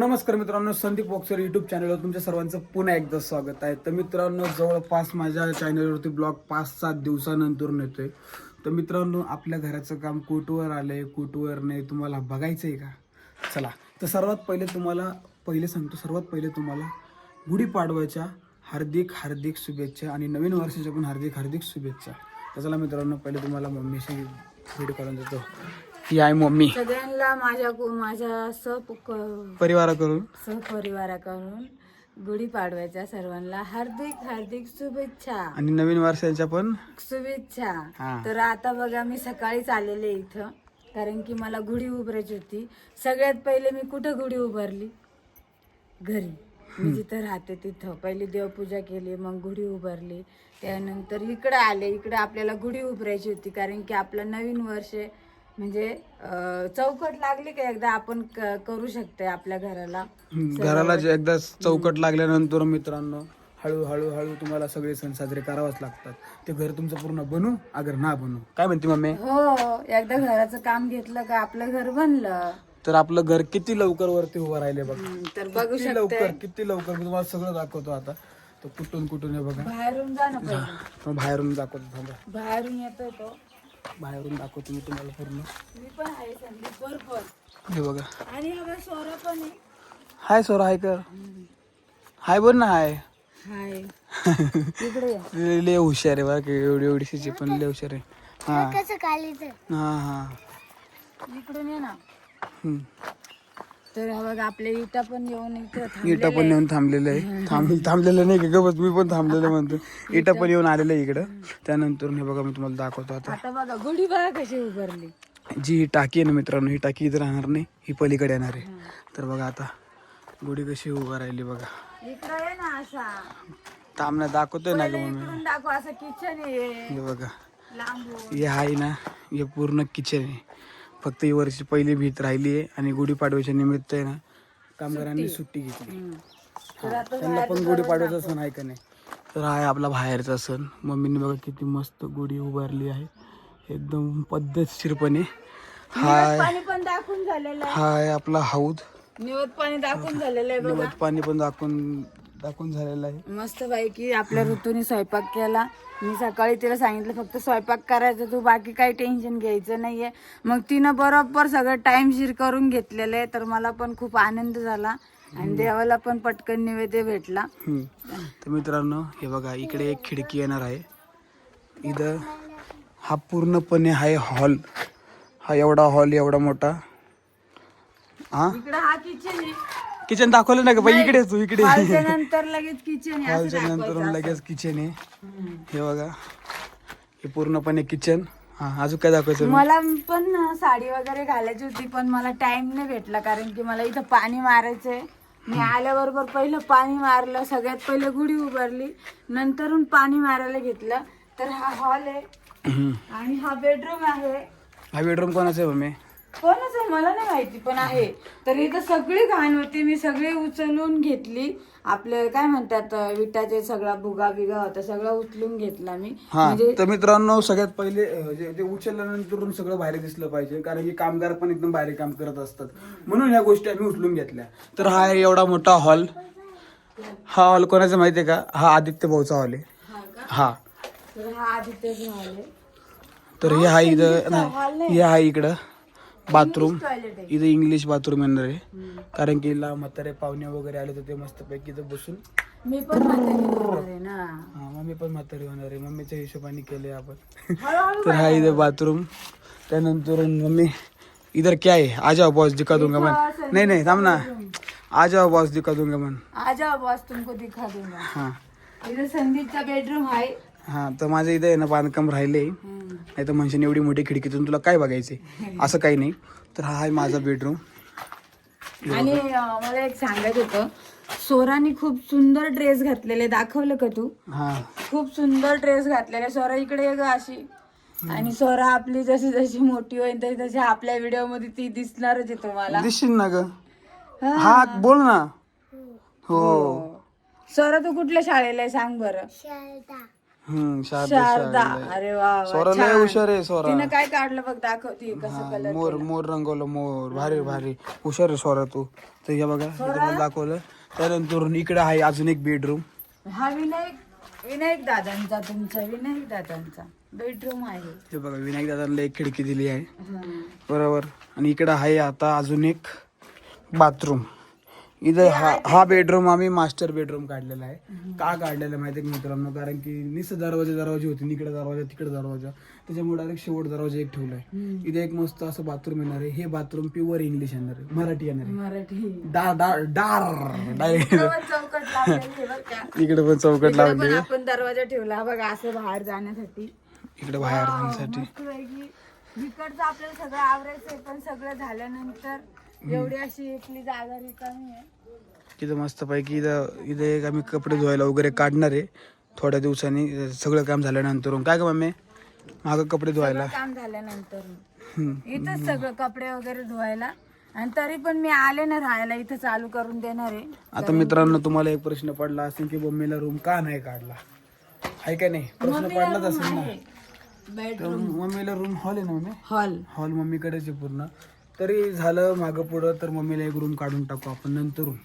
नमस्कार मित्रांनो Sandeep boxer YouTube चॅनलवर तुमच्या सर्वांचं पुन्हा एकदा स्वागत आहे. तर मित्रांनो जवळपास माझ्या चॅनलवरती ब्लॉग पाच सात दिवसानंतर नेतोय. तर मित्रांनो आपल्या घराचं काम कुठवर आलंय. कुठवर नाही तुम्हाला बघायचं आहे का? चला. तर सर्वात पहिले तुम्हाला पहिले सांगतो सर्वात पहिले तुम्हाला गुढीपाडव्याच्या हार्दिक हार्दिक शुभेच्छा आणि नवीन वर्षाच्या पण हार्दिक हार्दिक शुभेच्छा. तर चला मित्रांनो पहिले तुम्हाला मम्मीशी व्हिडिओ करून देतो. ही आहे मम्मी. सगळ्यांना माझ्या कु- माझ्या सप परिवाराकडून? सहपरिवाराकडून गुढीपाडव्याच्या सर्वांना हार्दिक हार्दिक शुभेच्छा. आणि नवीन वर्षाच्या पण? शुभेच्छा. तर आता बघा मी सकाळीच आलेले इथं कारण की मला गुढी उभारायची होती. सगळ्यात पहिले मी कुठं गुढी उभारली? घरी. मी जिथं राहते तिथं. पहिली देवपूजा केली मग गुढी उभारली. त्यानंतर इकडं आले. इकडे आपल्याला गुढी उभारायची होती कारण की आपलं नवीन वर्ष म्हणजे चौकट लागली का एकदा आपण करू शकते आपल्या घराला? घराला जे एकदा चौकट लागल्यानंतर मित्रांनो हळूहळू हळू तुम्हाला सगळे सण साजरे करावेच लागतात. ते घर तुमचं पूर्ण बनू अगर ना बनू? काय म्हणते मम्मी? हो एकदा घराचं काम घेतलं का आपलं घर बनलं. तर आपलं घर किती लवकर वरती उभं राहिले बघा. तर बघू किती लवकर किती लवकर? मी तुम्हाला सगळं दाखवतो आता. तो कुठून कुठून आहे बघा. बाहेरून जा ना पहिले. बाहेरून दाखवतो थांबा. बाहेरून येतोय तो. बाहेरून दाखवतो मी तुम्हाला पूर्ण. मी पण आहे संदीप बरोबर हे बघा. आणि हवा सोरा पण आहे. हाय सोरा हाय कर. हाय बोल ना हाय. हाय. इकडे या. लय लय हुशार आहे बघा एवढी एवढीशी पण लय हुशार आहे. हा. हा हा. इकडून ये ना. हम्म. तर हा बघा आपल्या इटा पण येऊन इथं इटा पण येऊन थांबलेलं आहे थांब थांबलेलं नाही का? गबस मी पण थांबलेलं म्हणतो इटा पण येऊन आलेलं आहे इकडं. त्यानंतर हे बघा मी तुम्हाला दाखवतो आता. आता बघा गुढी बघा कशी उभारली. जी ही टाकी आहे ना मित्रांनो ही टाकी इथं राहणार नाही ही पलीकडे येणार आहे. तर बघा आता गुढी कशी उभा राहिली बघा. इकडं आहे ना असा. तामना दाखवतोय ना ग मम्मी. दाखव असं किचन आहे. हे बघा. हे आहे ना हे पूर्ण किचन आहे. फक्त ही वर्षी पहिली भीत राहिली आहे आणि गुढीपाडव्याच्या निमित्त आहे ना कामगारांनी सुट्टी. घेतली. त्यांना पण गुढीपाडव्याचा सण आहे का नाही? तर हा आहे आपला बाहेरचा सण. मम्मीने बघा किती मस्त गुढी उभारली आहे. एकदम पद्धतशीरपणे. हा पाणी पण दाखवून झालेलं आहे. हा आहे आपला हौद. निवत पाणी दाखवून झालेलं आहे बघा. निवत पाणी पण दाखवून दाखवून झालेलं आहे. मस्त पैकी आपल्या ऋतूने स्वयंपाक केला. मी सकाळी तिला सांगितलं फक्त स्वयंपाक करायचा तू बाकी काही टेन्शन घ्यायचं नाहीये. मग तिनं बरोबर सगळं टाइमशीर करून घेतलेलं आहे. तर मला पण खूप आनंद झाला. आणि देवाला पण पटकन निवेद्य भेटला. तर मित्रांनो हे बघा इकडे एक खिडकी येणार आहे. इथं हा पूर्णपणे आहे हॉल. हा एवढा हॉल एवढा मोठा. हा? इकडे हा किचन आहे. किचन दाखवलं ना का? बाई इकडे तू इकडे हॉलच्या नंतर लगेच किचन आहे असं हॉलच्या नंतर लगेच किचन आहे. हे बघा. हे पूर्णपणे किचन हा अजून काय दाखवायचं? मला पण ना साडी वगैरे घालायची होती पण मला टाइम नाही भेटला कारण की मला इथं पाणी मारायचंय. मी आल्याबरोबर पहिलं पाणी मारलं सगळ्यात पहिलं गुढी उभारली नंतरून पाणी मारायला घेतलं. तर हा हॉल आहे हम्म. आणि हा बेडरूम आहे. हा बेडरूम कोणाचा आहे मम्मी? कोणच आहे? मला नाही माहिती पण आहे. तर इथं सगळी घाण होती. मी सगळी उचलून घेतली. आपले काय म्हणतात विटाचे सगळा भुगा बिगा होता सगळं उचलून घेतला मी. हा म्हणजे तर मित्रांनो सगळ्यात पहिले अं, जे जे उचलल्यानंतर सगळं बाहेर दिसलं पाहिजे. कारण की कामगार पण एकदम बाहेर काम करत असतात. म्हणून ह्या गोष्टी आम्ही उचलून घेतल्या. तर हा आहे एवढा मोठा हॉल. हा हॉल कोणाचा माहितीये का? हा आदित्य भाऊचा हॉल आहे. हा का? हा. तर हा आदित्यच आहे. तर हे हा इथं नाही. हे आहे इकडं. बाथरूम इथं इंग्लिश बाथरूम येणार आहे. कारण की ला म्हातारे पाहुणे वगैरे आले तर ते मस्तपैकी इथं बसून मी पण हा. मम्मी पण म्हातारी होणार आहे. मम्मीच्या हिशोबाने केले आपण. तर हा इधर बाथरूम त्यानंतर मम्मी इधर क्या है आ जाओ बॉस दिखा दूंगा मन. नहीं नहीं थाम ना. आ जाओ बॉस दिखा दूंगा मन. आ जाओ बॉस तुमको दिखा दूंगा. हा. इधर संदीपचा बेडरूम आहे. हा तर माझं इथं आहे ना बांधकाम राहिले. नाही तर म्हणजे एवढी मोठी खिडकीतून तुला काय बघायचे असं काही नाही. तर हा आहे माझा बेडरूम आणि अं, मला एक सांगायचं होतं. सोरानी खूप सुंदर ड्रेस घातलेले. दाखवलं का तू? हा. खूप सुंदर ड्रेस घातलेले. सोरा इकडे ये ग अशी. आणि सोरा आपली जशी जशी मोठी होईल तशी तशी आपल्या व्हिडिओमध्ये ती दिसणारच आहे तुम्हाला. दिसशील ना ग? हा. हा बोल ना. हो. सोरा तू कुठल्या शाळेला आहे? सांग बरं. हम्म शारदा शारदा. अरे वा वा, सोरा लय छान. हुशार आहे सोरा. तिनं काय काढलं बघ दाखवती कसं कलर मोर मोर रंगवलं मोर. भारी भारी. हुशार आहे सोरा तू. तर हे बघा दाखवलं. त्यानंतर इकडे आहे अजून एक बेडरूम हा विनायक विनायक दादांचा तुमचा विनायक दादांचा बेडरूम आहे. हे बघा विनायक दादांना एक खिडकी दिली आहे. हम्म. बरोबर. आणि इकडं आहे आता अजून एक बाथरूम इथं हा हा बेडरूम आम्ही मास्टर बेडरूम काढलेला आहे. का काढलेला आहे माहिती आहे मित्रांनो? कारण की निस दरवाजे दरवाजे होते. इकडे दरवाजा तिकडे दरवाजा. त्याच्यामुळे डायरेक्ट शेवट दरवाजा एक ठेवलाय. इथे एक मस्त असं बाथरूम येणार आहे. हे बाथरूम प्युअर इंग्लिश येणार आहे. मराठी येणार आहे. मराठी. डार डार डार. डायरेक्ट इकडं पण चौकट आहे लावली पण आपण दरवाजा ठेवला. बघा असं बाहेर जाण्यासाठी. इकडे बाहेर जाण्यासाठी. आपल्याला सगळं आवरायचंय पण सगळं झाल्यानंतर एवढी अशी एकली जागा रिकामी आहे. इथं मस्त पैकी इथं इथं एक आम्ही कपडे धुवायला वगैरे काढणार आहे. थोड्या दिवसांनी सगळं काम झाल्यानंतर काय का मम्मी? मागं कपडे धुवायला? काम झाल्यानंतर हम्म. इथंच सगळं कपडे वगैरे धुवायला. आणि तरी पण मी आले ना राहायला इथं चालू करून देणार आहे. आता मित्रांनो तुम्हाला एक प्रश्न पडला असेल की मम्मीला रूम का नाही काढला? आहे का नाही? प्रश्न पडलाच असेल ना? बेड तर मम्मीला रूम हॉल आहे ना मम्मी? हॉल हॉल मम्मीकडेच आहे पूर्ण. तरी झालं मागं पुढं तर मम्मीला एक रूम काढून टाकू आपण नंतर रूम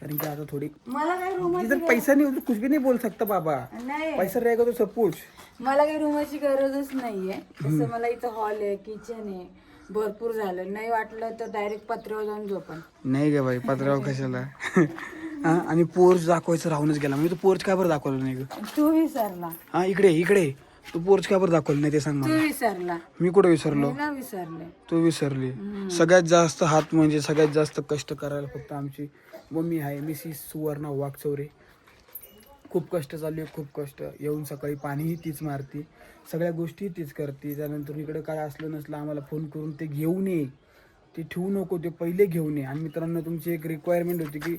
कारण की आता थोडी मला रूम इधर पैसा नहीं कुछ भी नहीं बोल सकता बाबा. नाही. पैसा रहेगा तो सब कुछ मला काही रूमाची गरजच नाहीये. तसं मला इथं हॉल आहे किचन आहे भरपूर झालं. नाही वाटलं तर डायरेक्ट पत्र्यावर जाऊन झोपण नाही ग बाई पत्राव कशाला? हा, आणि पोर्च दाखवायचं राहूनच गेला. म्हणजे तू पोर्च का बरं दाखवलं नाही ग? तू विसरला. हा इकडे इकडे. तू पोर्च का बरं दाखवलं नाही ते सांग तू मला. विसरला. मी कुठे विसरलो? विसरले? तू विसरली. सगळ्यात जास्त हात म्हणजे सगळ्यात जास्त कष्ट करायला फक्त आमची मम्मी आहे मिसिस सुवर्णा वागचौरे खूप कष्ट चालू आहे खूप कष्ट. येऊन सकाळी पाणीही तीच मारते. सगळ्या गोष्टी तीच करते. त्यानंतर इकडे काय असलं नसलं आम्हाला फोन करून ते घेऊन ये ते ठेवू नको ते पहिले घेऊन ये आणि मित्रांनो तुमची एक रिक्वायरमेंट होती की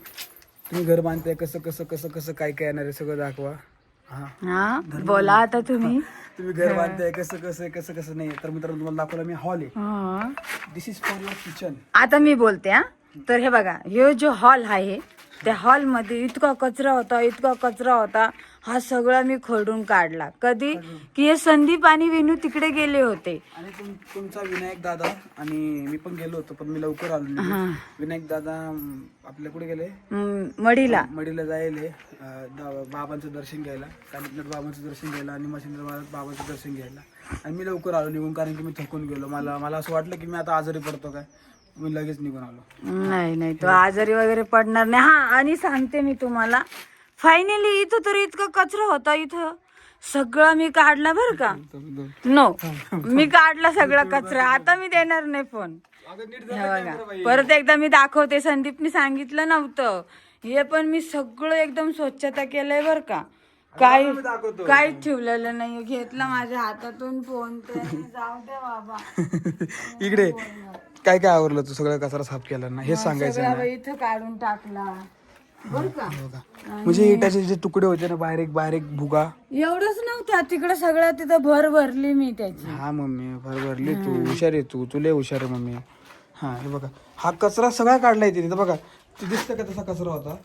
तुम्ही घर बांधताय कसं कसं कसं कसं काय काय येणार आहे सगळं दाखवा. हां. हा? बोला आता तुम्ही. तुम्ही घर बांधताय कसं कसं कसं कसं नाही. तर मित्रांनो तुम्हाला दाखवलं मी हॉल आहे. हा. This is for your kitchen आता मी बोलते हा? तर हे बघा ह्यो जो हॉल आहे त्या हॉलमध्ये इतका कचरा होता इतका कचरा होता. हा सगळा मी खोडून काढला. कधी? की हे संदीप आणि विनू तिकडे गेले होते. आणि तुम तुमचा विनायक दादा आणि मी पण गेलो होतो पण मी लवकर आलो नाही. विनायक दादा अं, आपल्या कुठे गेले? हम्म, मडीला. मडीला जायले अं, दा- बाबांचं दर्शन घ्यायला. कानिकनाथ बाबांचं दर्शन घ्यायला आणि मशिंद्र महाराज बाबांचं दर्शन घ्यायला. आणि मी लवकर आलो निघून कारण की मी थकून गेलो. मला मला असं वाटलं की मी आता आजारी पडतो काय? मी लगेच निघून आलो. नाही नाही तो आजारी वगैरे पडणार नाही. हा आणि सांगते मी तुम्हाला. फायनली इथं तर इतका कचरा होता इथं. सगळं मी काढला बर का. नो मी काढला सगळा कचरा. आता मी देणार नाही फोन बघा. परत एकदा मी दाखवते. संदीपनी सांगितलं नव्हतं. हे पण मी सगळं एकदम स्वच्छता केलंय बर का. काही काहीच ठेवलेलं नाही घेतलं माझ्या हातातून फोन ते. जाऊ दे बाबा. इकडे. काय काय आवरलं तू? सगळं कचरा साफ केला ना हे सांगायचं सगळं इथं काढून टाकला. बर का? बघा म्हणजे इटाचे जे तुकडे होते ना बाहेर एक भुगा. एवढंच नव्हतं. तिकडे सगळं तिथं भर भरली मी त्याची. हा मम्मी बरोबर भरली तू. हुशार आहे तू. तुले हुशार आहे मम्मी. हा हे बघा. हा कचरा सगळा काढलाय तिथे बघा ते दिसतं का तसा कचरा होता?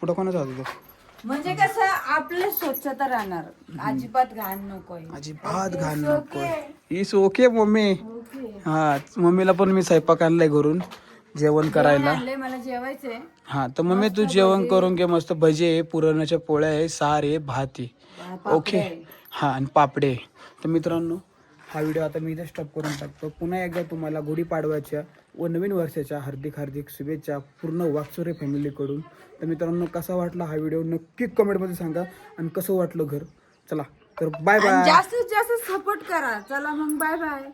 पुढं कोणाचा होता? तो म्हणजे कसं आपलं स्वच्छता राहणार. अजिबात घाण नकोय. अजिबात घाण नको इस ओके मम्मी. हा मम्मीला पण मी स्वयंपाक आणलाय घरून जेवण करायला. आणलंय मला जेवायचंय. हा तर मम्मी तू जेवण करून घे मस्त भजे आहे पुरणाच्या पोळ्या आहे सार आहे भात आहे. ओके हा आणि पापडे आहे. तर मित्रांनो हा व्हिडिओ आता मी इथे स्टॉप करून टाकतो. पुन्हा एकदा तुम्हाला गुढीपाडव्याच्या व नवीन वर्षाच्या हार्दिक हार्दिक शुभेच्छा पूर्ण वाकचोरे फॅमिलीकडून तर मित्रांनो कसा वाटला हा व्हिडिओ? नक्की कमेंटमध्ये सांगा आणि कसं वाटलं घर? चला तर बाय बाय जास्तीत जास्त सपोर्ट करा. चला मग बाय बाय